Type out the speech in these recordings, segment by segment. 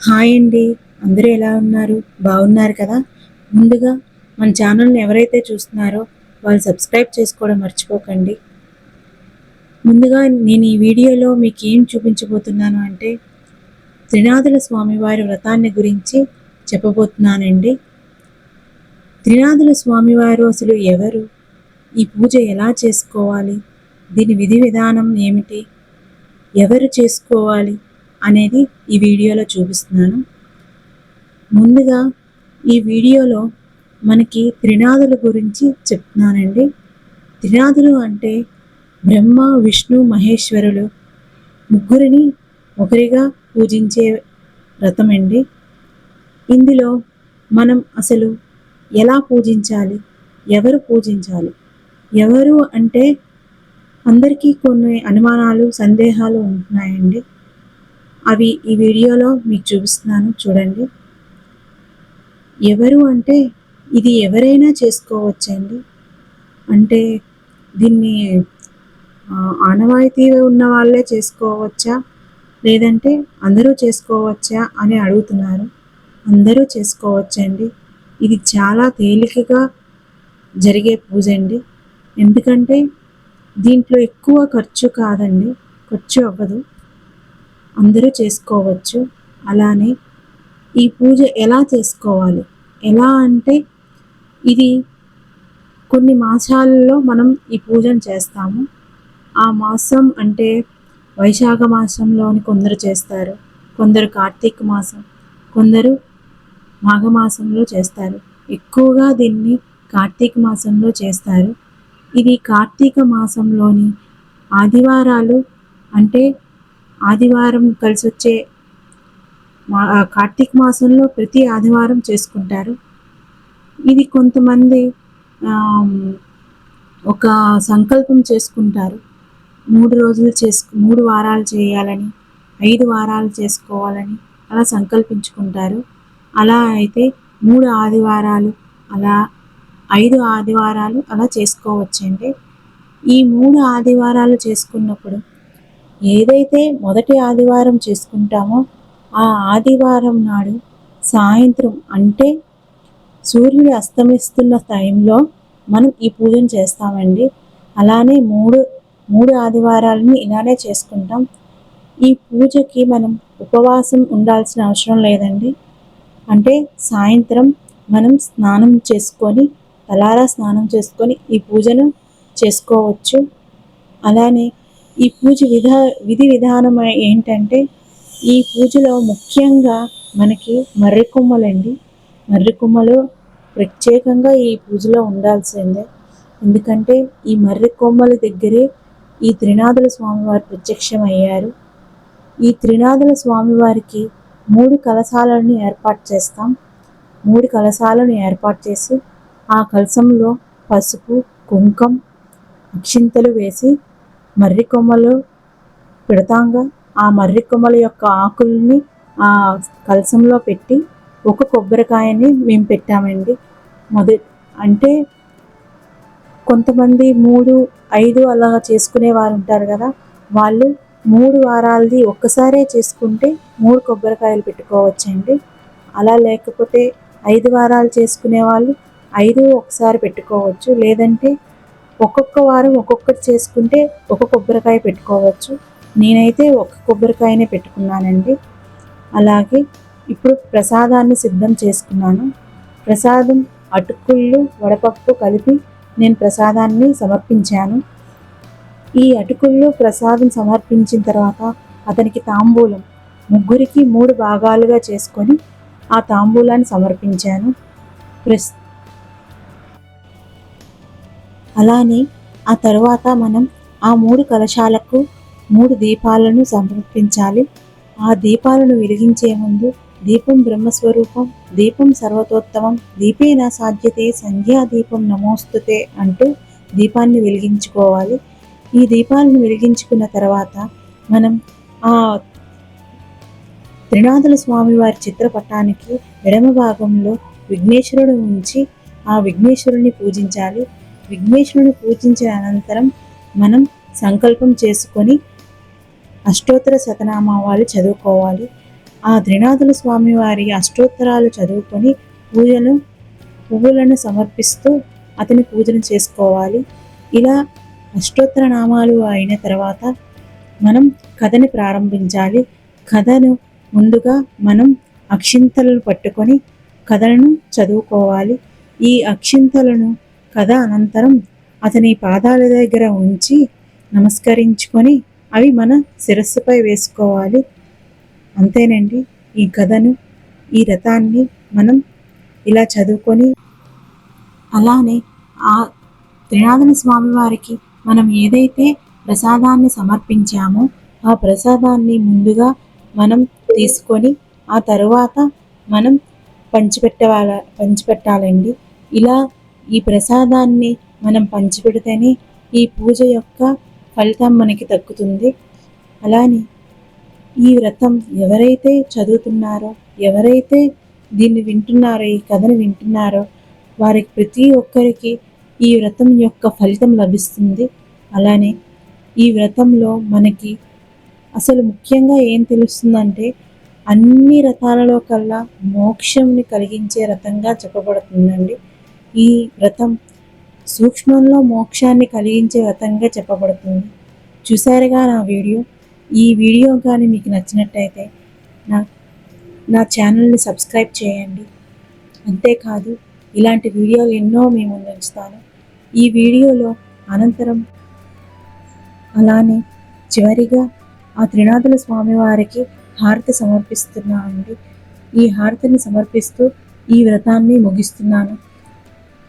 Hi అండి. అందరూ ఎలా ఉన్నారు? బాగున్నారు కదా? ముందుగా మన ఛానల్ని ఎవరైతే చూస్తున్నారో వాళ్ళు సబ్స్క్రైబ్ చేసుకోవడం మర్చిపోకండి. ముందుగా నేను ఈ వీడియోలో మీకు ఏం చూపించబోతున్నాను అంటే త్రినాథుల స్వామివారి వ్రతాన్ని గురించి చెప్పబోతున్నానండి. త్రినాథుల స్వామివారు అసలు ఎవరు? ఈ పూజ ఎలా చేసుకోవాలి? దీని విధి విధానం ఏమిటి? ఎవరు చేసుకోవాలి? అనేది ఈ వీడియోలో చూపిస్తున్నాను. ముందుగా ఈ వీడియోలో మనకి త్రినాథుల గురించి చెప్తున్నానండి. త్రినాథులు అంటే బ్రహ్మ విష్ణు మహేశ్వరులు. ముగ్గురిని ఒకరిగా పూజించే వ్రతం అండి ఇందులో మనం అసలు ఎలా పూజించాలి? ఎవరు పూజించాలి? ఎవరు అంటే అందరికీ కొన్ని అనుమానాలు సందేహాలు ఉంటున్నాయండి. అవి ఈ వీడియోలో మీకు చూపిస్తున్నాను చూడండి. ఎవరు అంటే ఇది ఎవరైనా చేసుకోవచ్చండి. అంటే దీన్ని ఆనవాయితీ ఉన్న వాళ్ళే చేసుకోవచ్చా? లేదంటే అందరూ చేసుకోవచ్చా అని అడుగుతున్నారు. అందరూ చేసుకోవచ్చండి. ఇది చాలా తేలికగా జరిగే పూజ అండి ఎందుకంటే దీంట్లో ఎక్కువ ఖర్చు కాదండి. ఖర్చు అవ్వదు. అందరూ చేసుకోవచ్చు. అలానే ఈ పూజ ఎలా చేసుకోవాలి? ఎలా అంటే ఇది కొన్ని మాసాలలో మనం ఈ పూజను చేస్తాము. ఆ మాసం అంటే వైశాఖ మాసంలోని కొందరు చేస్తారు. కొందరు కార్తీక మాసం కొందరు మాఘమాసంలో చేస్తారు. ఎక్కువగా దీన్ని కార్తీక మాసంలో చేస్తారు. ఇది కార్తీక మాసంలోని ఆదివారాలు అంటే ఆదివారం కలిసి వచ్చే మా కార్తీక మాసంలో ప్రతి ఆదివారం చేసుకుంటారు. ఇది కొంతమంది ఒక సంకల్పం చేసుకుంటారు. మూడు రోజులు చేసుకు మూడు వారాలు చేయాలని ఐదు వారాలు చేసుకోవాలని అలా సంకల్పించుకుంటారు. అలా అయితే మూడు ఆదివారాలు అలా ఐదు ఆదివారాలు అలా చేసుకోవచ్చండి ఈ మూడు ఆదివారాలు చేసుకున్నప్పుడు ఏదైతే మొదటి ఆదివారం చేసుకుంటామో ఆ ఆదివారం నాడు సాయంత్రం అంటే సూర్యుడు అస్తమిస్తున్న టైంలో మనం ఈ పూజను చేస్తామండి. అలానే మూడు మూడు ఆదివారాలని ఇలానే చేసుకుంటాం. ఈ పూజకి మనం ఉపవాసం ఉండాల్సిన అవసరం లేదండి. అంటే సాయంత్రం మనం స్నానం చేసుకొని తలారా స్నానం చేసుకొని ఈ పూజను చేసుకోవచ్చు. అలానే ఈ పూజ విధా విధి విధానం ఏంటంటే ఈ పూజలో ముఖ్యంగా మనకి మర్రి కొమ్మలండి మర్రి కొమ్మలు ప్రత్యేకంగా ఈ పూజలో ఉండాల్సిందే. ఎందుకంటే ఈ మర్రి కొమ్మల దగ్గరే ఈ త్రినాథుల స్వామివారు ప్రత్యక్షమయ్యారు. ఈ త్రినాథుల స్వామివారికి మూడు కలశాలను ఏర్పాటు చేస్తాం. మూడు కలశాలను ఏర్పాటు చేసి ఆ కలశంలో పసుపు కుంకం అక్షింతలు వేసి మర్రి కొమ్మలు పెడతాంగా. ఆ మర్రి కొమ్మల యొక్క ఆకుల్ని ఆ కలశంలో పెట్టి ఒక కొబ్బరికాయని మేము పెట్టామండి. మొదటి అంటే కొంతమంది మూడు ఐదు అలా చేసుకునే వారు ఉంటారు కదా వాళ్ళు మూడు వారాలది ఒక్కసారే చేసుకుంటే మూడు కొబ్బరికాయలు పెట్టుకోవచ్చండి. అలా లేకపోతే ఐదు వారాలు చేసుకునే వాళ్ళు ఐదు ఒకసారి పెట్టుకోవచ్చు. లేదంటే ఒక్కొక్క వారం ఒక్కొక్కటి చేసుకుంటే ఒక కొబ్బరికాయ పెట్టుకోవచ్చు. నేనైతే ఒక కొబ్బరికాయనే పెట్టుకున్నానండి. అలాగే ఇప్పుడు ప్రసాదాన్ని సిద్ధం చేసుకున్నాను. ప్రసాదం అటుకుళ్ళు వడపప్పు కలిపి నేను ప్రసాదాన్ని సమర్పించాను. ఈ అటుకుల్లో ప్రసాదం సమర్పించిన తర్వాత అతనికి తాంబూలం ముగ్గురికి మూడు భాగాలుగా చేసుకొని ఆ తాంబూలాన్ని సమర్పించాను. ప్రస్ అలానే ఆ తర్వాత మనం ఆ మూడు కలశాలకు మూడు దీపాలను సమర్పించాలి. ఆ దీపాలను వెలిగించే ముందు దీపం బ్రహ్మస్వరూపం దీపం సర్వతోత్తమం దీపేన సాధ్యతే సంధ్యా దీపం నమోస్తుతే అంటూ దీపాన్ని వెలిగించుకోవాలి. ఈ దీపాలను వెలిగించుకున్న తర్వాత మనం ఆ త్రినాథుల స్వామి వారి చిత్రపటానికి ఎడమ భాగంలో విఘ్నేశ్వరుడు ఉంచి ఆ విఘ్నేశ్వరుని పూజించాలి. విఘ్నేశ్వరుని పూజించిన అనంతరం మనం సంకల్పం చేసుకొని అష్టోత్తర శతనామావాలు చదువుకోవాలి. ఆ త్రినాథుల స్వామి వారి అష్టోత్తరాలు చదువుకొని పూజను పువ్వులను సమర్పిస్తూ అతని పూజను చేసుకోవాలి. ఇలా అష్టోత్తర నామాలు అయిన తర్వాత మనం కథని ప్రారంభించాలి. కథను ముందుగా మనం అక్షింతలను పట్టుకొని కథలను చదువుకోవాలి. ఈ అక్షింతలను కథ అనంతరం అతని పాదాల దగ్గర ఉంచి నమస్కరించుకొని అవి మన శిరస్సుపై వేసుకోవాలి. అంతేనండి ఈ కథను ఈ రథాన్ని మనం ఇలా చదువుకొని అలానే ఆ త్రినాథన స్వామి వారికి మనం ఏదైతే ప్రసాదాన్ని సమర్పించామో ఆ ప్రసాదాన్ని ముందుగా మనం తీసుకొని ఆ తరువాత మనం పంచిపెట్టవాల పంచిపెట్టాలండి. ఇలా ఈ ప్రసాదాన్ని మనం పంచిపెడితేనే ఈ పూజ యొక్క ఫలితం మనకి దక్కుతుంది. అలానే ఈ వ్రతం ఎవరైతే చదువుతున్నారో ఎవరైతే దీన్ని వింటున్నారో ఈ కథను వింటున్నారో వారికి ప్రతి ఒక్కరికి ఈ వ్రతం యొక్క ఫలితం లభిస్తుంది. అలానే ఈ వ్రతంలో మనకి అసలు ముఖ్యంగా ఏం తెలుస్తుందంటే అన్ని రథాలలో కల్లా మోక్షంని కలిగించే రథంగా చెప్పబడుతుందండి. ఈ వ్రతం సూక్ష్మంలో మోక్షాన్ని కలిగించే వ్రతంగా చెప్పబడుతుంది. చూసారుగా నా వీడియో? ఈ వీడియో కానీ మీకు నచ్చినట్టయితే నా నా ఛానల్ని సబ్స్క్రైబ్ చేయండి. అంతేకాదు ఇలాంటి వీడియోలు ఎన్నో మేము ఉంచుతాను. ఈ వీడియోలో అనంతరం అలానే చివరిగా ఆ త్రినాథుల స్వామివారికి హారతి సమర్పిస్తున్నానండి. ఈ హారతిని సమర్పిస్తూ ఈ వ్రతాన్ని ముగిస్తున్నాను.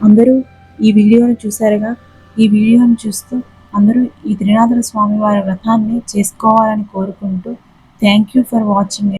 అందరూ ఈ వీడియోను చూశారుగా. ఈ వీడియోను చూస్తూ అందరూ ఈ త్రినాథుల స్వామివారి వ్రతాన్ని చేసుకోవాలని కోరుకుంటూ థ్యాంక్ యూ ఫర్ వాచింగ్